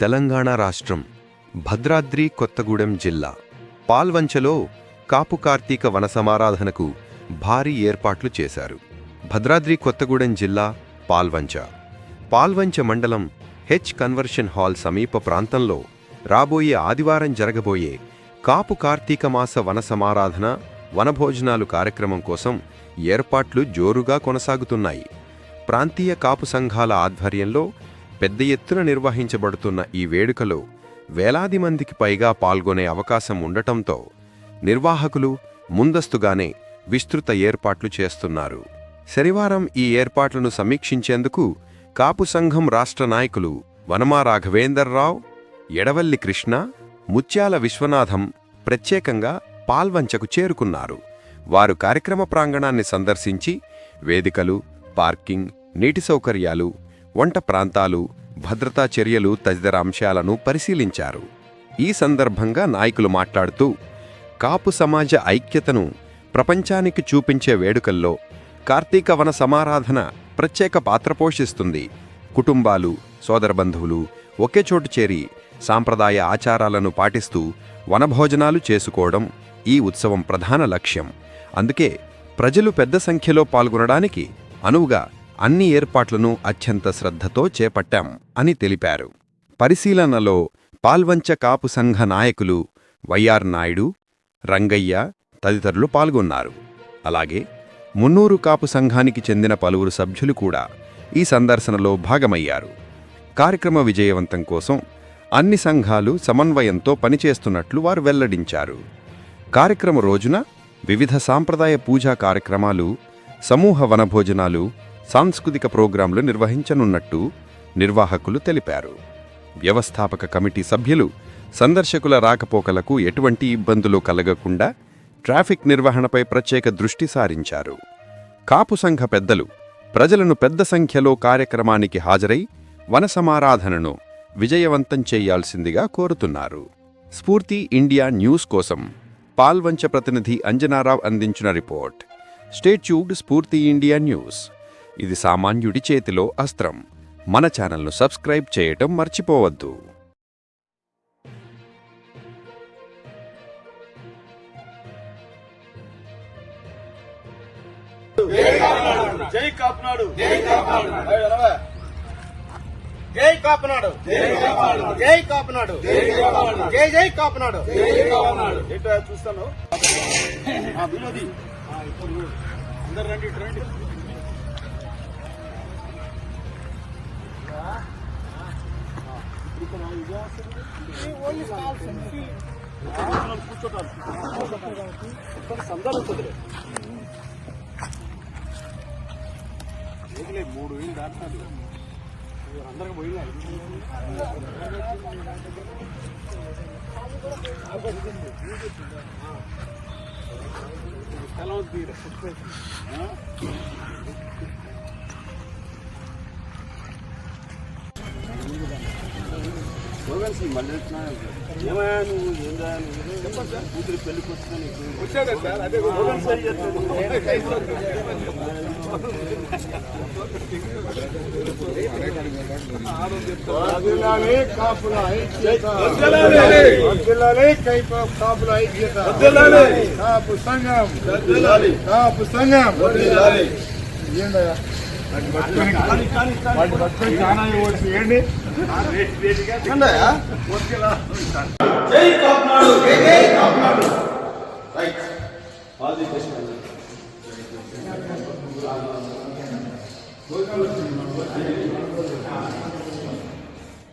తెలంగాణ రాష్ట్రం భద్రాద్రి కొత్తగూడెం జిల్లా. పాల్వంచలో కాపు కార్తీక వన సమారాధనకు భారీ ఏర్పాట్లు చేశారు. భద్రాద్రి కొత్తగూడెం జిల్లా పాల్వంచ. పాల్వంచ మండలం హెచ్ కన్వర్షన్ హాల్ సమీప ప్రాంతంలో రాబోయే ఆదివారం జరగబోయే కాపు కార్తీక మాస వన సమారాధన వనభోజనాలు కార్యక్రమం కోసం ఏర్పాట్లు జోరుగా కొనసాగుతున్నాయి. ప్రాంతీయ కాపు సంఘాల ఆధ్వర్యంలో పెద్ద ఎత్తున నిర్వహించబడుతున్న ఈ వేడుకలో వేలాది మందికి పైగా పాల్గొనే అవకాశం ఉండటంతో నిర్వాహకులు ముందస్తుగానే విస్తృత ఏర్పాట్లు చేస్తున్నారు. శనివారం ఈ ఏర్పాట్లను సమీక్షించేందుకు కాపు సంఘం రాష్ట్ర నాయకులు వనమా రాఘవేందర్రావు ఎడవల్లి కృష్ణ ముత్యాల విశ్వనాథం ప్రత్యేకంగా పాల్వంచకు చేరుకున్నారు. వారు కార్యక్రమ ప్రాంగణాన్ని సందర్శించి వేదికలు పార్కింగ్ నీటి సౌకర్యాలు వంట ప్రాంతాలు భద్రతా చర్యలు తదితర అంశాలను పరిశీలించారు. ఈ సందర్భంగా నాయకులు మాట్లాడుతూ కాపు సమాజ ఐక్యతను ప్రపంచానికి చూపించే వేడుకల్లో కార్తీక వన సమారాధన ప్రత్యేక పాత్ర పోషిస్తుంది. కుటుంబాలు సోదరబంధువులు ఒకే చోటు చేరి సాంప్రదాయ ఆచారాలను పాటిస్తూ వనభోజనాలు చేసుకోవడం ఈ ఉత్సవం ప్రధాన లక్ష్యం. అందుకే ప్రజలు పెద్ద సంఖ్యలో పాల్గొనడానికి అనువుగా అన్ని ఏర్పాట్లను అత్యంత శ్రద్ధతో చేపట్టాం అని తెలిపారు. పరిశీలనలో పాల్వంచ కాపు సంఘ నాయకులు వైఆర్ నాయుడు రంగయ్య తదితరులు పాల్గొన్నారు. అలాగే మున్నూరు కాపు సంఘానికి చెందిన పలువురు సభ్యులు కూడా ఈ సందర్శనలో భాగమయ్యారు. కార్యక్రమ విజయవంతం కోసం అన్ని సంఘాలు సమన్వయంతో పనిచేస్తున్నట్లు వారు వెల్లడించారు. కార్యక్రమ రోజున వివిధ సాంప్రదాయ పూజా కార్యక్రమాలు సమూహ వనభోజనాలు సాంస్కృతిక ప్రోగ్రాంలు నిర్వహించనున్నట్టు నిర్వాహకులు తెలిపారు. వ్యవస్థాపక కమిటీ సభ్యులు సందర్శకుల రాకపోకలకు ఎటువంటి ఇబ్బందులు కలగకుండా ట్రాఫిక్ నిర్వహణపై ప్రత్యేక దృష్టి సారించారు. కాపు సంఘ పెద్దలు ప్రజలను పెద్ద సంఖ్యలో కార్యక్రమానికి హాజరై వన సమారాధనను విజయవంతం చేయాల్సిందిగా కోరుతున్నారు. స్ఫూర్తి ఇండియా న్యూస్ కోసం పాల్వంచ ప్రతినిధి అంజనారావు అందించిన రిపోర్ట్. స్టేట్యూడ్ స్ఫూర్తి ఇండియా న్యూస్. ఇది సామాన్యుడి చేతిలో అస్త్రం. మన ఛానల్ను సబ్స్క్రైబ్ చేయటం మర్చిపోవద్దు. జై కాపునాడు. జై కాపునాడు. జై కాపునాడు. జై కాపునాడు. జై కాపునాడు. ఏంటో చూస్తాను. అందరు రండి రండి. మూడు వేలు దాటుతాను అందరికి పోయినా స్థలం తీర మళ్ళీ ఏమయ్యా నువ్వు సార్ కూతురి పెళ్ళికి వర్ధిల్లాలి కాపుల ఐక్యత. కాపుల ఐక్యత. కాపు సంఘం. కాపు సంఘం. ఏందయ్యా? వాటిని పట్టుకొని వాటిని జై జై జై రైట్ ఆల్ ది బెస్ట్